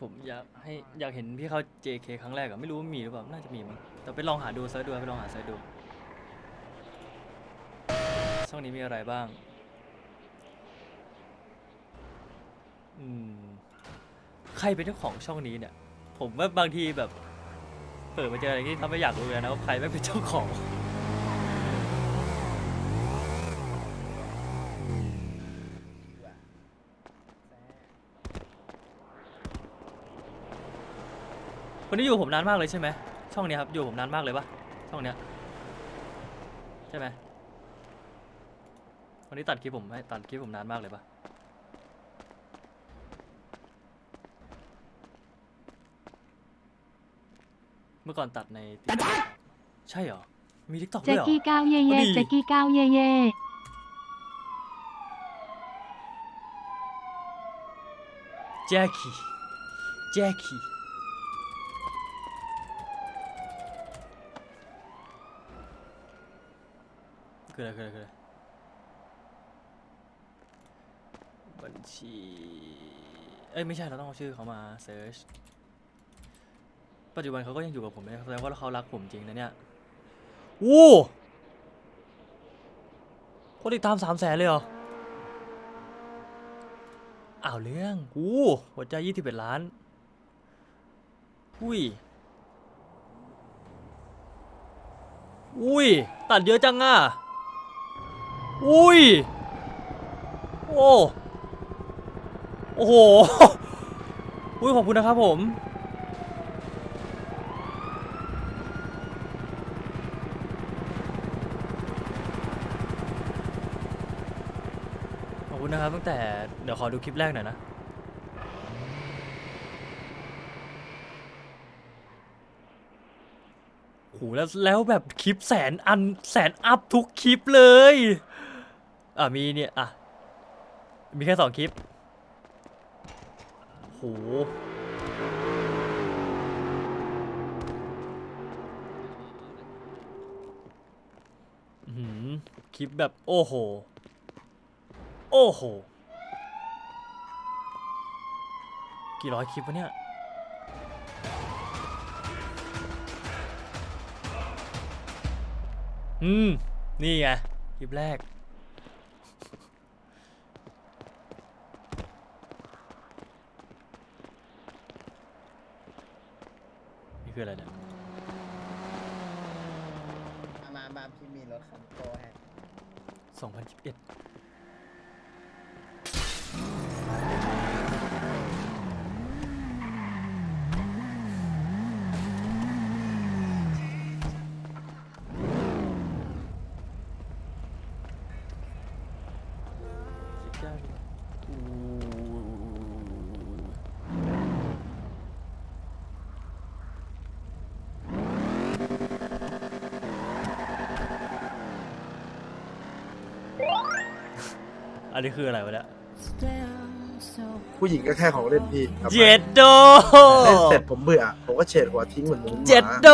ผมอยากให้อยากเห็นพี่เขา JK ครั้งแรกอะไม่รู้ว่ามีหรือเปล่า น่าจะมีมั้งแต่ไปลองหาดูเซิร์ชดูไปลองหาเซิร์ชดู ช่องนี้มีอะไรบ้าง อืม ใครเป็นเจ้าของช่องนี้เนี่ย ผมว่าบางทีแบบ เปิดมาเจออะไรที่ทำให้อยากรู้เลยนะว่าใครไม่งเป็นเจ้าของ คนนี้อยู่กับผมนานมากเลยใช่ไหมช่องเนี้ยครับอยู่กับผมนานมากเลยปะช่องเนี้ยใช่ไหมคนนี้ตัดคลิปผมให้ตัดคลิปผมนานมากเลยปะเมื่อก่อนตัดใน TikTok ใช่เหรอ มีทิกตอกด้แจ็วยคเหรอ กี้ก้าวเย่เย่พอดี แจ็คกี้ก้าวเย่เย่แจ็คกี้แจ็คกี้ คืออะไรคืออะไรคืออะไรบัญชี เอ้ยไม่ใช่เราต้องเอาชื่อเขามาเซิร์ช ปัจจุบันเขาก็ยังอยู่กับผมนะแสดงว่าเขารักผมจริงนะเนี่ยโอ้คนติดตามสามแสนเลยเหรอ อ้าวเรื่องอู้หัวใจยี่สิบเอ็ดล้าน อุ้ย อุ้ย ตัดเยอะจังอะ อุ้ย โอ้ โอ้โห อุ้ยขอบคุณนะครับผม ขอบคุณนะครับตั้งแต่เดี๋ยวขอดูคลิปแรกหน่อยนะโหแล้วแล้วแบบคลิปแสนอันแสนอัพทุกคลิปเลย อะมีเนี่ยอะมีแค่สองคลิปโหหือคลิปแบบโอ้โห โอ้โห กี่ร้อยคลิปวะเนี่ยอืม นี่ไง คลิปแรก คืออะไรเนี่ย มามามาพี่มีรถคันโตให้ส องพันสิบเอ็ดอันนี้คืออะไรวะเนี่ยผู้หญิงก็แค่ของเล่นพี่ครับเจ็ดโดเล่นเสร็จผมเบื่อ ผมก็เฉดหัวทิ้งเหมือนหมูหมาเจ็ดโด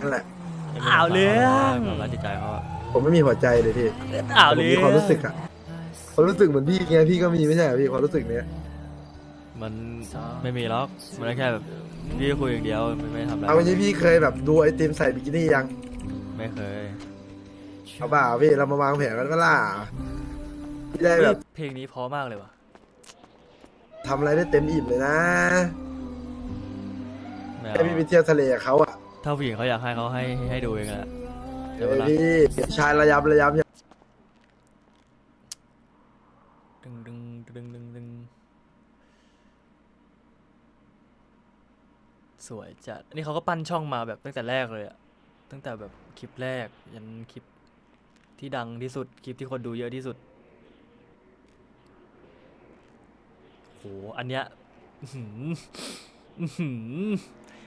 นั่นแหละ อ้าวเรื่อง ความรักจิตใจเขาอะผมไม่มีหัวใจเลยพี่อ้าวผมเรื่มีองความรู้สึกอะความรู้สึกเหมือนพี่ไงพี่ก็มีไม่ใช่เหรอพี่ความรู้สึกเนี้ยมันไม่มีหรอกมันแค่แบบพี่คุยอย่างเดียวไม่ไม่ทำอะไรเอาวันนี้พี่เคยแบบดูไอติมใส่บิกินี่ยังไม่เคยเอาเปล่าพี่เรามาวางแผนกันเปะล่า พี่ได้แบบเพลงนี้เพราะมากเลยว่ะ ทำอะไรได้เต็มอิ่มเลยนะไม่แค่เอาพี่ไปเที่ยวทะเลกับเขาอะถ้าผู้หญิงเขาอยากให้เขาให้ให้ดูเองแหละเอเดี๋ยวอเวลาพี่ชายระยำระยำดึงดึงดึงดึงดึงสวยจัด อันนี้เขาก็ปั้นช่องมาแบบตั้งแต่แรกเลยอะตั้งแต่แบบคลิปแรกยันคลิปที่ดังที่สุด คลิปที่คนดูเยอะที่สุด โห อันเนี้ยอื้มอื้ม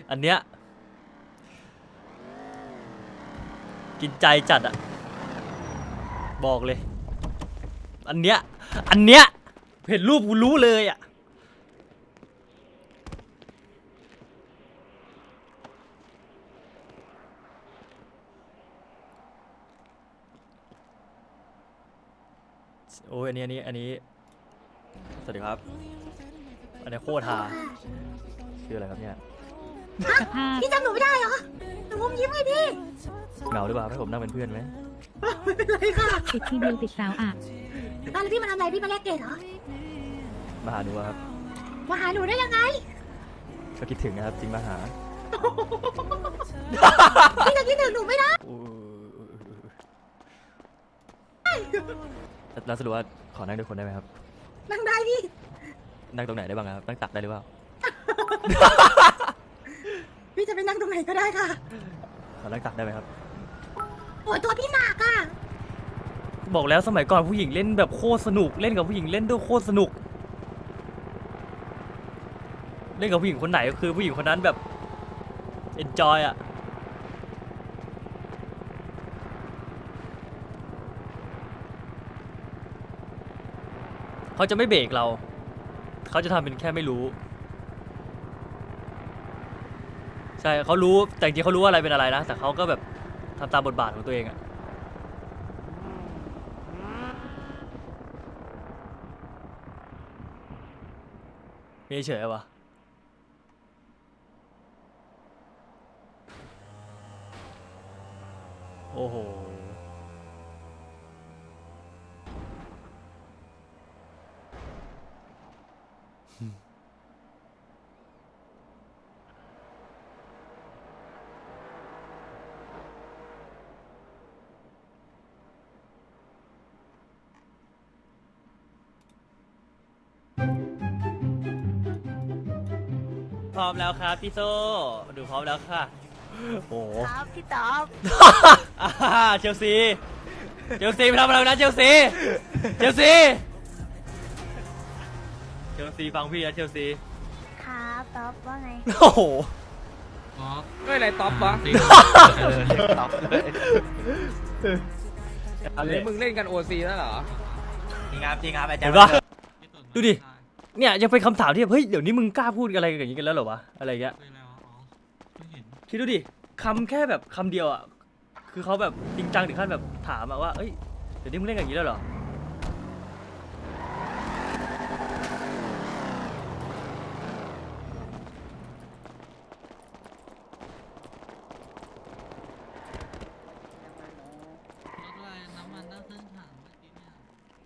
อันเนี้ย กินใจจัดอะบอกเลย อันเนี้ย อันเนี้ย เห็นรูปกูรู้เลยอะโอ้ยอันนี้ อันนี้ อันนี้ วัสดีครับ อันนนี้โคตรฮาชื่ออะไรครับเนี่ยพี่จำหนูไม่ได้เหรอ หนูอมยิ้มไงพี่เหงาหรือเปล่าให้ผมนั่งเป็นเพื่อนไหมไม่เป็นไรค่ะติดที่เดียวติดสาวอะแล้วพี่มาทำอะไรพี่มาแลกเกรดเหรอ มาหาดูอะครับ มาหาหนูได้ยังไง ก็คิดถึงนะครับจริงมาหา พี่จะคิดถึงหนูไม่ได้อู้แล้วสรุปว่าขอนั่งด้วยคนได้ไหมครับ นั่งได้พี่ นั่งตรงไหนได้บ้างครับ นั่งตักได้หรือเปล่า พี่จะไปนั่งตรงไหนก็ได้ค่ะขอนั่งตักได้ไหมครับ โอ้ยตัวพี่หนักอะ บอกแล้วสมัยก่อนผู้หญิงเล่นแบบโคตรสนุก เล่นกับผู้หญิงเล่นด้วยโคตรสนุก เล่นกับผู้หญิงคนไหนก็คือผู้หญิงคนนั้นแบบ enjoy อะ เขาจะไม่เบรกเรา เขาจะทำเป็นแค่ไม่รู้ ใช่เขารู้แต่จริงเขารู้ว่าอะไรเป็นอะไรนะ แต่เขาก็แบบทำตามบทบาทของตัวเองอะมีเฉยวะ พร้อมแล้วครับพี่โซดูพร้อมแล้วค่ะ โอ้โหครับพี่ต๊อบอ่าเชลซี เชลซีไปทำอะไรนะเชลซี เชลซีเชลซีฟังพี่นะเชลซีครับต๊อบว่าไง โอ้โหก็อะไรท็อปวะอันหนี้รือมึงเล่นกันโอซีแล้วเหรอเห็นปะ ดูดิ เนี่ยยังเป็นคำถามที่แบบเฮ้ยเดี๋ยวนี้มึงกล้าพูดอะไรกันอย่างนี้กันแล้วเหรอวะอะไรอย่างเงี้ยคิดดูดิคำแค่แบบคำเดียวอะคือเขาแบบจริงจังถึงขั้นแบบถามอะว่าเอ้ยเดี๋ยวนี้มึงเล่นกันอย่างนี้แล้วเหรอ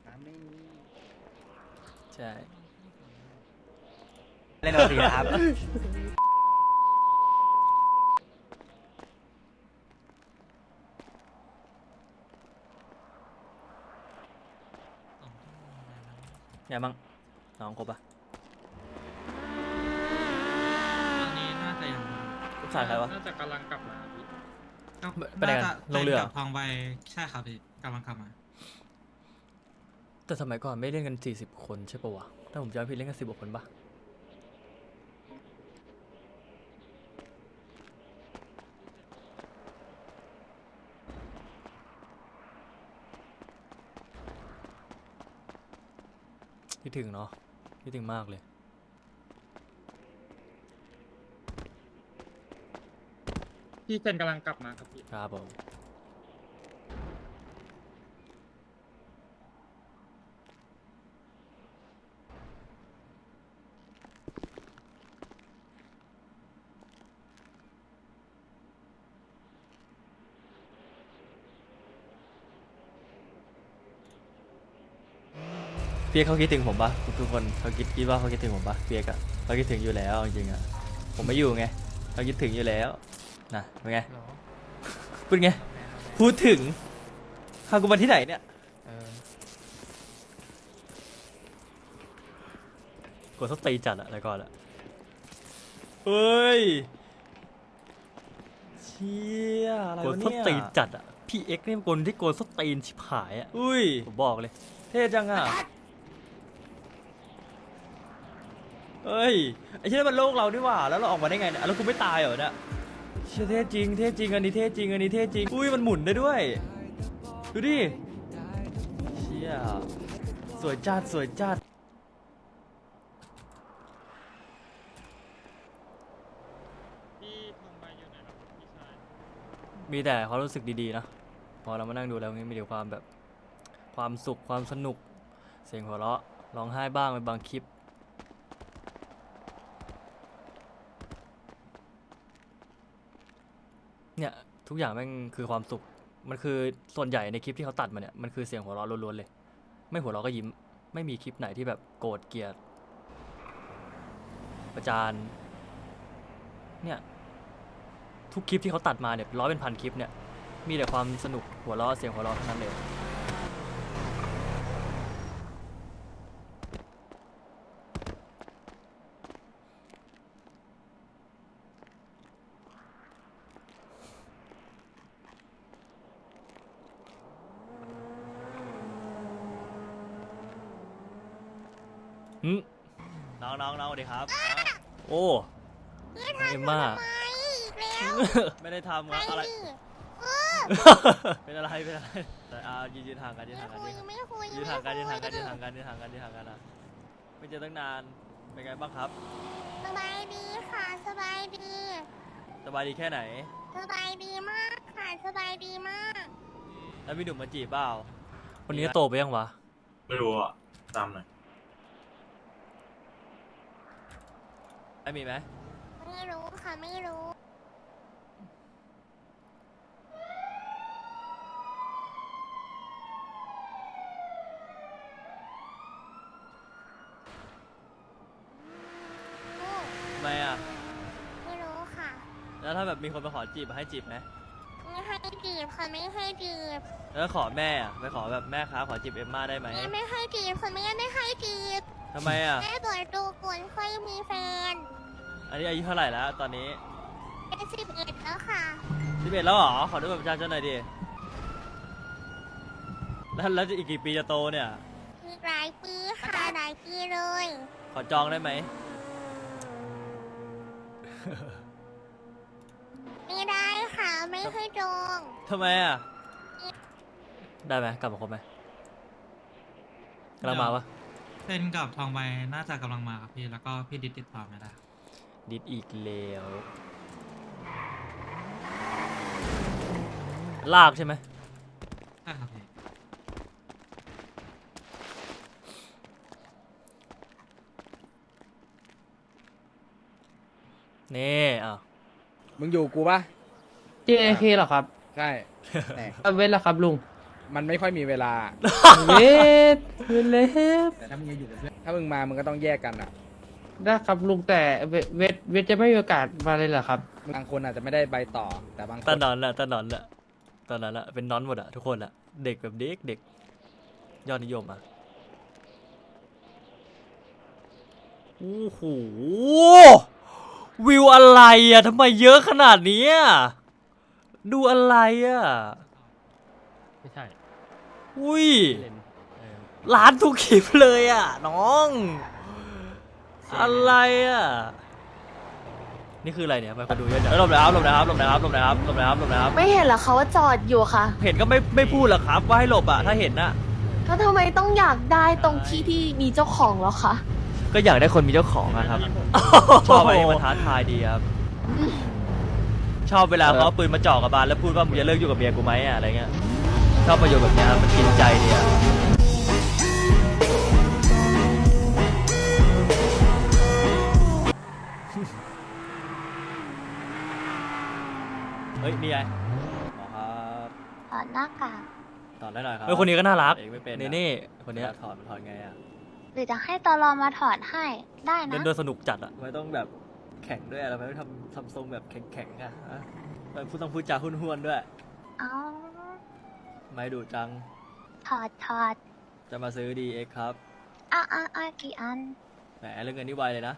น้ำไม่มี ใช่ เล่นโอซีนะครับ ไงบ้างน้องครบปะตอนนี้น่าจะยังลูกชายใครวะ น่าจะกำลังกลับมาพี่ก็ไปไหนกันาจะลงเรือกลับทางไปใช่ครับพี่กำลังกลับมา แต่สมัยก่อนไม่เล่นกัน 40 คนใช่ปะวะ ถ้าผมจำไม่ผิดเล่นกัน10กว่าคนปะคิดถึงเนาะคิดถึงมากเลยพี่เซนกำลังกลับมาครับพี่ ครับผม เปียกเขาคิดถึงผมปะทุกคนเขาคิดคิดว่าเขาคิดถึงผมปะเปียกอะเขาคิดถึงอยู่แล้วจริงๆอะผมไม่อยู่ไงเขาคิดถึงอยู่แล้วนะเป็นไงพูดไงพูดถึงพากูมาที่ไหนเนี่ยกดสตีจัดอะอะไรก่อนอะเฮ้ยเชี่ยอะไรวะเนี่ยกดสตีจัดอะพี่เอ็กซ์นี่เป็นคนที่โกนสตีนชิบหายอะอุ้ยผมบอกเลย เท่จังอะ เอ้ยไอ้เชี่ยมันโลกเราด้วยว่า แล้วเราออกมาได้ไงเนี่ยแล้วกูไม่ตายเหรอเนี่ยเชี่ยเท่จริงเท่จริงอันนี้เท่จริงอันนี้เท่จริงอุ้ยมันหมุนได้ด้วย ดูดิเชี่ยสวยจัดสวยจัดพี่ทองใบอยู่ไหนครับพี่ชาย มีแต่ความรู้สึกดีๆนะพอเรามานั่งดูแล้วนี่มีแต่ความแบบความสุขความสนุก เสียงหัวเราะร้องไห้บ้างเป็นบางคลิป เนี่ย ทุกอย่างแม่งคือความสุข มันคือส่วนใหญ่ในคลิปที่เขาตัดมาเนี่ย มันคือเสียงหัวเราะล้วนๆเลย ไม่หัวเราะก็ยิ้ม ไม่มีคลิปไหนที่แบบโกรธเกลียด ประจาน เนี่ย ทุกคลิปที่เขาตัดมาเนี่ยร้อยเป็นพันคลิปเนี่ย มีแต่ความสนุกหัวเราะเสียงหัวเราะเท่านั้นเลย หึ น้ องน้องน้องสวัสดีครับ โอ้เอ็มม่าแล้วไม่ได้ทำครับอะไรเป็นอะไร เป็นอะไรแต่อายืนยืนห่างกันยืนไม่ห่างกันคุยยืนไม่คุยยืนห่างกันยืนห่างกันยืนห่างกันยืนห่างกันยืนห่างกันอะไม่เจอตั้งนาน เป็นไงบ้างครับ สบายดีค่ะสบายดี สบายดีแค่ไหน สบายดีมากค่ะสบายดีมากแล้วมีหนุ่มมาจีบเปล่าวันนี้โตไปยังวะไม่รู้อะตามหน่อย ไม่มีไหมไม่รู้ค่ะไม่รู้ทำไมอะ ไม่รู้ค่ะแล้วถ้าแบบมีคนมาขอจีบมาให้จีบไหมไม่ให้จีบค่ะไม่ให้จีบแล้วขอแม่อะไปขอแบบแม่ค้าขอจีบเอ็มม่าได้ไหมไม่ไม่ให้จีบค่ะไม่ไม่ให้จีบทำไมอะ แม่เปิดดูก่อนค่อยมีแฟน อันนี้อายุเท่าไหร่แล้ว ตอนนี้เป็นสิบเอ็ดแล้วค่ะ สิบเอ็ดแล้วเหรอ ขอดูบัตรประชาชนหน่อยดิ แล้วแล้วจะอีกกี่ปีจะโตเนี่ยอีกหลายปีค่ะหลายปีเลยขอจองได้ไหม ไม่ได้ค่ะไม่ให้จองทำไมอะ ได้ไหมกลับมาครบไหมกำลังมาวะเส้นกับทองใบน่าจะกำลังมาครับพี่ แล้วก็พี่ดิดติดต่อไม่ได้ ดิดอีกแล้วลากใช่ไหมใช่ครับพี่นี่อะมึงอยู่กูปะ JK เหรอครับใช่แหมเอาเวทเหรอครับลุงมันไม่ค่อยมีเวลา เวทเวทเล็บถ้ามึงมามึงก็ต้องแยกกันอะ ได้ครับลุงแต่เวทเวทเวทจะไม่มีโอกาสมาเลยเหรอครับ บางคนอาจจะไม่ได้ใบต่อ แต่บางคตานนอนละตานอนละตอนนั้นละเป็นนอนหมดอะทุกคนอะเด็กแบบเด็กเด็กยอดนิยมอะโอ้โหวิวอะไรอะทำไมเยอะขนาดเนี้ยดูอะไรอะไม่ใช่อุ้ยร้านทุกคลิปเลยอะน้อง อะไรอะนี่คืออะไรเนี่ยทำไมคนดูเยอะจังแล้วหลบหนะครับหลบหนะครับหลบหนะครับหลบหนะครับหลบหนะครับหลบหนะครับ ไม่เห็นเหรอคะว่าจอดอยู่ค่ะเห็นก็ไม่ไม่พูดหรอกครับ ว่าให้หลบอะถ้าเห็นน่ะ แล้วทำไมต้องอยากได้ตรงที่ที่มีเจ้าของแล้วคะ ก็อยากได้คนมีเจ้าของอะครับ ชอบอะไรที่มันท้าทายดีครับ ชอบเวลาเขาเอาปืนมาจ่อกับบานแล้วพูดว่ามึงจะเลิกอยู่กับเมียกูไหมอะอะไรเงี้ย ชอบประโยชน์แบบเนี้ยครับมันกินใจดีอะ เฮ้ยนี่ไงอ๋อครับถอดหน้ากากถอดได้หน่อยครับเฮ้ยคนนี้ก็น่ารักเองไม่เป็นนี่อะนี่คนเนี้ยเวลาถอดมันถอดไงอะหรือจะให้ตอรอมาถอดให้ได้เดินะนเดินสนุกจัดอะทำไมต้องแบบแข็งด้วยอะทำไมไม่ทำทำทรงแบบแข็งๆอะฮะทำไมพูดต้องพูดจาห้วนๆด้วยเอาไม่ดูจัง ถอดถอดจะมาซื้อดีเอ็กครับอะอะอะกี่อันแหมเรื่องเงินนี่ไวเลยนะ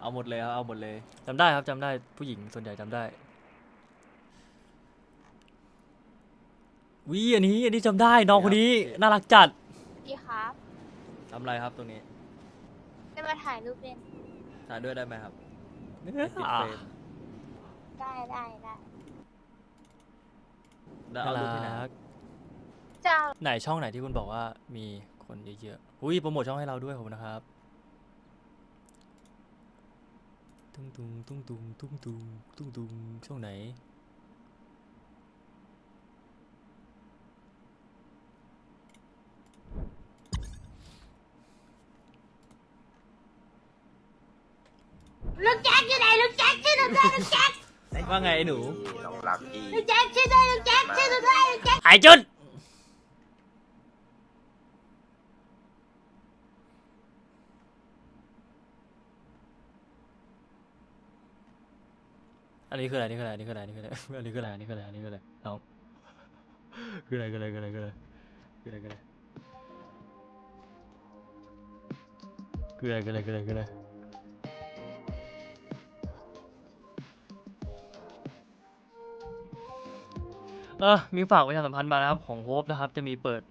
เอาหมดเลยครับเอาหมดเลยจำได้ครับจำได้ผู้หญิงส่วนใหญ่จำได้ วิอันนี้อันนี้จำได้น้องคนนี้น่ารักจัดพี่ครับทำอะไรครับตรงนี้จะมาถ่ายรูปเล่นถ่ายด้วยได้ไหมครับติดอ่าเฟรมได้ได้ได้แล้วน่าเอารูปที่ไหนรักจะเอาไหนช่องไหนที่คุณบอกว่ามีคนเยอะๆอุ้ยโปรโมทช่องให้เราด้วยขอบคุณนะครับตุ้งตุงตุ้งตุงตุ้งตุงตุ้งตุงช่องไหน ลูกแจ็คอยู่ไหนลูกแจ็คชื่อลูกแจ็คลูกแจ็คว่าไงไอ้หนูน้องรักพี่แจ็คช่วยด้วยแจ็คช่วยด้วยแจ็คไอ้จุดอันนี้คืออะไรอันนี้คืออะไรอันนี้คืออะไรอันนี้คืออะไรอันนี้คืออะไรอันนี้คืออะไรอันนี้คืออะไรน้องคืออะไรคืออะไรคืออะไรคืออะไรคืออะไรคืออะไรคืออะไรคืออะไรคืออะไรคืออะไร เออมีฝากประชาสัมพันธ์มานะครับ ของโฮปนะครับ จะมีเปิด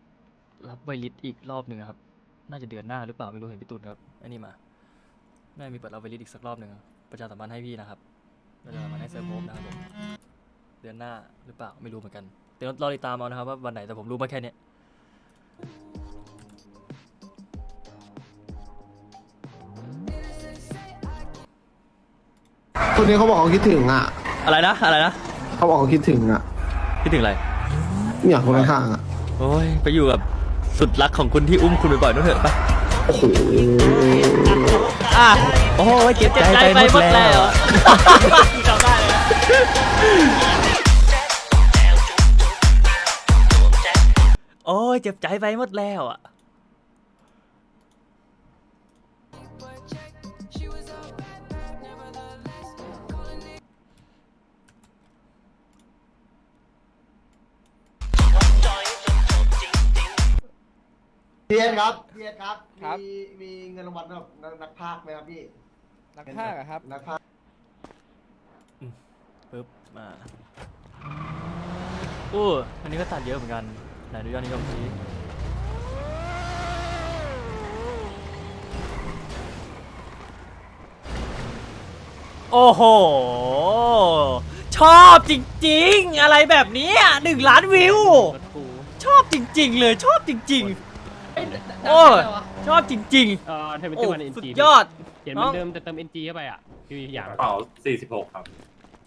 รับไวลิสอีกรอบหนึ่งครับ น่าจะเดือนหน้าหรือเปล่าไม่รู้เห็นพี่ตุลครับไอ้นี่มาน่าจะมีเปิดรับไวลิสอีกสักรอบหนึ่งครับประชาสัมพันธ์ให้พี่นะครับประชาสัมพันธ์ให้เซิร์ฟโฮปนะครับผมเดือนหน้าหรือเปล่าไม่รู้เหมือนกันเดี๋ยวรอติดตามเอานะครับว่าวันไหนแต่ผมรู้มาแค่เนี้ยคนนี้เขาบอกเขาคิดถึงอะ อะไรนะอะไรนะ เขาบอกเขาคิดถึงอะ คิดถึงอะไรอยากคนข้างๆอะโอ้ยไปอยู่กับสุดรักของคุณที่อุ้มคุณบ่อยๆนู่นเถอะไปโอ้โหอะโอ้ยเจ็บใจไปหมดแล้ว จำได้เลยโอ้ยเจ็บใจไปหมดแล้วอะ พียนครับเพียนครับ ครับ มีมีเงินรางวัลสำหรับนักนักพากย์ไหมครับพี่นักพากย์อะครับ นักพากย์ปึ๊บมาอู้อันนี้ก็ตัดเยอะเหมือนกัน ไหนดูยอดนิยมทีโอ้โห ชอบจริงๆ อะไรแบบนี้หนึ่งล้านวิวชอบจริงๆ เลยชอบจริง ๆ โอ้ยชอบจริงเอ่อเทอร์มินๆโอ้เตอร์วันเอ็นสุดจียอด เขียนเหมือนเดิมแต่เติมเอ็นจีเข้าไปอะคืออย่างเป่า46 ครับ